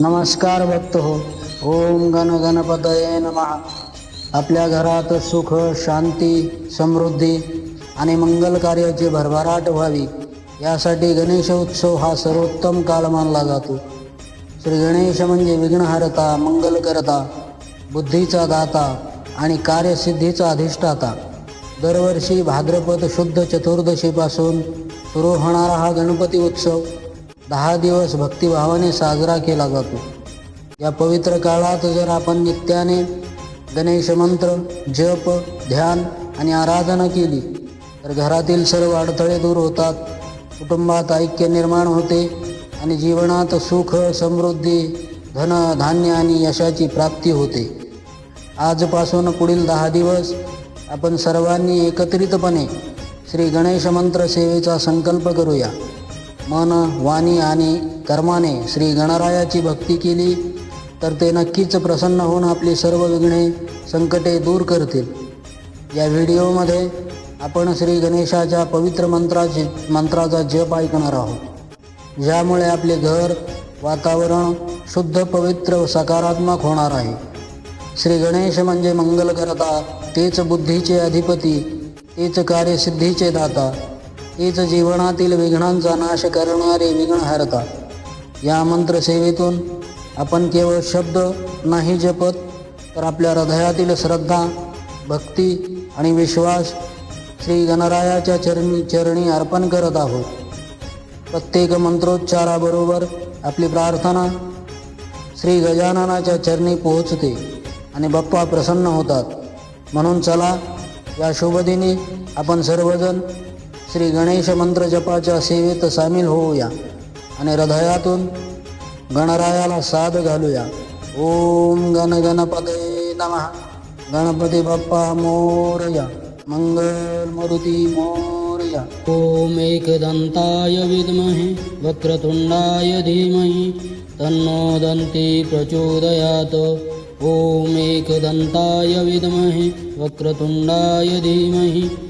नमस्कार भक्त हो ओम गण गणपतये नमः. आपल्या घरात सुख शांती समृद्धी आणि मंगल कार्याची भरभराट व्हावी यासाठी गणेश उत्सव हा सर्वोत्तम काळ मानला जातो. श्री गणेश म्हणजे विघ्नहरता मंगलकर्ता बुद्धीचा दाता आणि कार्यसिद्धीचा अधिष्ठाता. दरवर्षी भाद्रपद शुद्ध चतुर्दशीपासून सुरू होणारा हा गणपती उत्सव दहा दिवस भक्तिभावाने साजरा केला जातो. या पवित्र काळात जर आपण नित्याने गणेश मंत्र जप ध्यान आणि आराधना केली तर घरातील सर्व अडथळे दूर होतात. कुटुंबात ऐक्य निर्माण होते आणि जीवनात सुख समृद्धी धन धान्य आणि यशाची प्राप्ती होते. आजपासून पुढील दहा दिवस आपण सर्वांनी एकत्रितपणे श्री गणेश मंत्र सेवेचा संकल्प करूया. मन वाणी आणि कर्माने श्री गणरायाची भक्ती केली तर ते नक्कीच प्रसन्न होऊन आपली सर्व विघ्ने संकटे दूर करतील. या व्हिडिओमध्ये आपण श्री गणेशाच्या पवित्र मंत्राची मंत्राचा जप ऐकणार आहोत. ज्यामुळे आपले घर वातावरण शुद्ध पवित्र व सकारात्मक होणार आहे. श्री गणेश म्हणजे मंगलकर्ता तेच बुद्धीचे अधिपती तेच कार्यसिद्धीचे दाता. तेच जीवनातील विघ्नांचा नाश करणारे विघ्नहरता. या मंत्रसेवेतून आपण केवळ शब्द नाही जपत तर आपल्या हृदयातील श्रद्धा भक्ती आणि विश्वास श्री गणरायाच्या चरणी चरणी अर्पण करत आहोत. प्रत्येक मंत्रोच्चाराबरोबर आपली प्रार्थना श्री गजाननाच्या चरणी पोहोचते आणि बाप्पा प्रसन्न होतात. म्हणून चला या शुभदिनी आपण सर्वजण श्री गणेश मंत्र जपाच्या सेवेत सामील होऊया आणि हृदयातून गणरायाला साद घालूया. ओम गण गणपते नमः. गणपती बाप्पा मोरया. मंगल मरुती मोरया. ओम एकदंताय विद्महे. वक्रतुंडाय धीमहि. तन्नो प्रचोदयात प्रचोदयात्. ॐ एकदन्ताय विद्महे. वक्रतुंडाय धीमहि.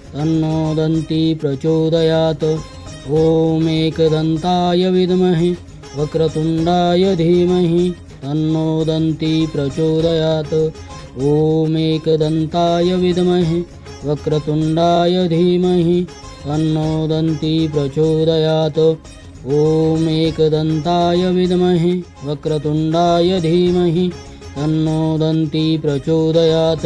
तन्नो दन्ति प्रचोदयात्। ॐ एकदन्ताय विद्महे वक्रतुण्डाय धीमहि तन्नो दन्ति प्रचोदयात्। ॐ एकदन्ताय विद्महे वक्रतुण्डाय धीमहि तन्नो दन्ती प्रचोदयात्। ॐ एकदन्ताय विद्महे वक्रतुण्डाय धीमहि तन्नो दन्ती प्रचोदयात्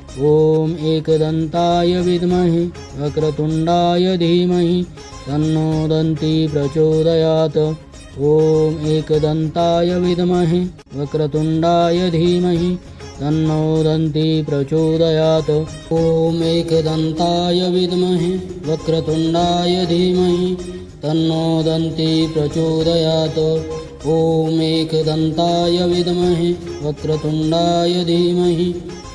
ॐ एकदन्ताय विद्महे वक्रतुण्डाय धीमहि तन्नो दन्ती प्रचोदयात्। ॐ एकदन्ताय विद्महे वक्रतुण्डाय धीमहि तन्नो दन्ती प्रचोदयात्। ॐ एकदन्ताय विद्महे वक्रतुण्डाय धीमहि तन्नो दन्ती प्रचोदयात्। ॐ एकदन्ताय विद्महे वक्रतुण्डाय धीमहि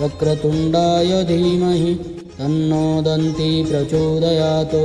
वक्रतुण्डाय धीमहि तन्नो दन्ती प्रचोदयात्